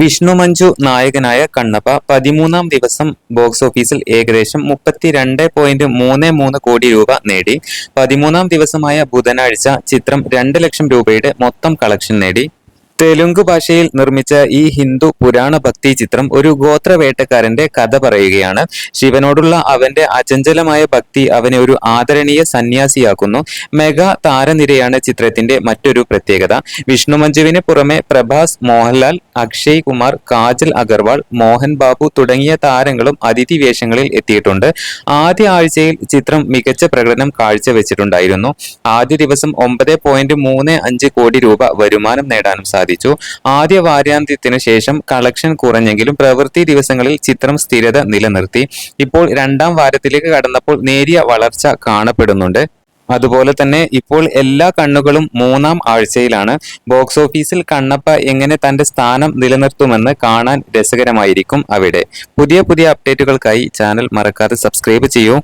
വിഷ്ണു മഞ്ജു നായകനായ കണ്ണപ്പ പതിമൂന്നാം ദിവസം ബോക്സ് ഓഫീസിൽ ഏകദേശം മുപ്പത്തിരണ്ട് പോയിന്റ് മൂന്ന് മൂന്ന് കോടി രൂപ നേടി. പതിമൂന്നാം ദിവസമായ ബുധനാഴ്ച ചിത്രം രണ്ട് ലക്ഷം രൂപയുടെ മൊത്തം കളക്ഷൻ നേടി. തെലുങ്ക് ഭാഷയിൽ നിർമ്മിച്ച ഈ ഹിന്ദു പുരാണ ഭക്തി ചിത്രം ഒരു ഗോത്രവേട്ടക്കാരന്റെ കഥ പറയുകയാണ്. ശിവനോടുള്ള അവന്റെ അചഞ്ചലമായ ഭക്തി അവനെ ഒരു ആദരണീയ സന്യാസിയാക്കുന്നു. മെഗാ താരനിരയാണ് ചിത്രത്തിന്റെ മറ്റൊരു പ്രത്യേകത. വിഷ്ണു മഞ്ജുവിന് പുറമെ പ്രഭാസ് മോഹൻലാൽ അക്ഷയ് കുമാർ കാജൽ അഗർവാൾ മോഹൻ ബാബു തുടങ്ങിയ താരങ്ങളും അതിഥി വേഷങ്ങളിൽ എത്തിയിട്ടുണ്ട്. ആദ്യ ആഴ്ചയിൽ ചിത്രം മികച്ച പ്രകടനം കാഴ്ചവെച്ചിട്ടുണ്ടായിരുന്നു. ആദ്യ ദിവസം ഒമ്പത് കോടി രൂപ വരുമാനം നേടാനും സാധിച്ചു. ആദ്യ വാരാന്ത്യത്തിനു ശേഷം കളക്ഷൻ കുറഞ്ഞെങ്കിലും പ്രവൃത്തി ദിവസങ്ങളിൽ ചിത്രം സ്ഥിരത നിലനിർത്തി. ഇപ്പോൾ രണ്ടാം വാരത്തിലേക്ക് കടന്നപ്പോൾ നേരിയ വളർച്ച കാണപ്പെടുന്നുണ്ട്. അതുപോലെ തന്നെ ഇപ്പോൾ എല്ലാ കണ്ണുകളും മൂന്നാം ആഴ്ചയിലാണ്. ബോക്സ് ഓഫീസിൽ കണ്ണപ്പ എങ്ങനെ തന്റെ സ്ഥാനം നിലനിർത്തുമെന്ന് കാണാൻ രസകരമായിരിക്കും അവിടെ. പുതിയ പുതിയ അപ്ഡേറ്റുകൾക്കായി ചാനൽ മറക്കാതെ സബ്സ്ക്രൈബ് ചെയ്യൂ.